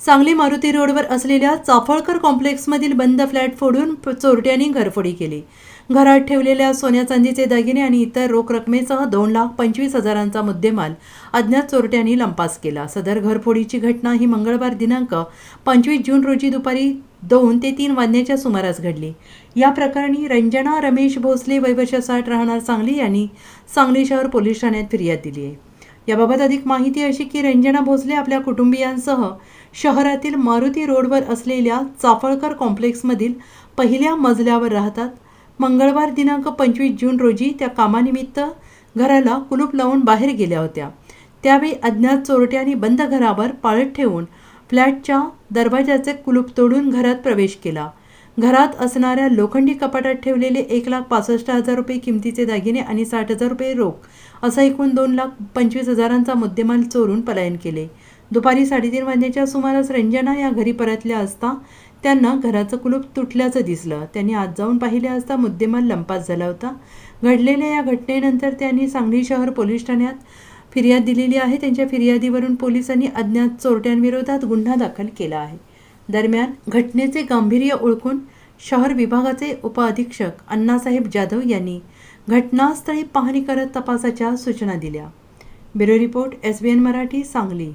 सांगली मारुती रोडवर असलेल्या चाफळकर कॉम्प्लेक्समधील बंद फ्लॅट फोडून चोरट्यांनी घरफोडी केली. घरात ठेवलेल्या सोन्या चांदीचे दागिने आणि इतर रोख रकमेसह दोन लाख पंचवीस हजारांचा मुद्देमाल अज्ञात चोरट्यांनी लंपास केला. सदर घरफोडीची घटना ही मंगळवार दिनांक पंचवीस जून रोजी दुपारी दोन ते तीन वाजण्याच्या सुमारास घडली. या प्रकरणी रंजना रमेश भोसले वयवर्ष साठ राहणार सांगली यांनी सांगली शहर पोलीस ठाण्यात फिर्याद दिली आहे. याबाबत अधिक माहिती अशी की रंजना भोसले आपल्या कुटुंबियांसह शहरातील मारुती रोडवर असलेल्या चाफळकर कॉम्प्लेक्समधील पहिल्या मजल्यावर राहतात. मंगळवार दिनांक पंचवीस जून रोजी त्या कामानिमित्त घराला कुलूप लावून बाहेर गेल्या होत्या. त्यावेळी अज्ञात चोरट्यांनी बंद घरावर पाळत ठेवून फ्लॅटच्या दरवाजाचे कुलूप तोडून घरात प्रवेश केला. घरात असणाऱ्या लोखंडी कपाटात ठेवलेले एक लाख पासष्ट हजार रुपये किमतीचे दागिने आणि साठ हजार रुपये रोख असा एकूण दोन लाख पंचवीस हजारांचा मुद्देमाल चोरून पलायन केले. दुपारी साडेतीन वाजण्याच्या सुमारास रंजना या घरी परतल्या असता त्यांना घराचं कुलूप तुटल्याचं दिसलं. त्यांनी आत जाऊन पाहिले असता मुद्देमाल लंपास झाला होता. घडलेल्या या घटनेनंतर त्यांनी सांगली शहर पोलीस ठाण्यात फिर्याद दिलेली आहे. त्यांच्या फिर्यादीवरून पोलिसांनी अज्ञात चोरट्यांविरोधात गुन्हा दाखल केला आहे. दरम्यान घटनेचे गांभीर्य ओळखून शहर विभागाचे उपअधीक्षक अण्णासाहेब जाधव यांनी घटनास्थळी पाहणी करत तपासाच्या सूचना दिल्या. Bureau report S B N Marathi Sangli.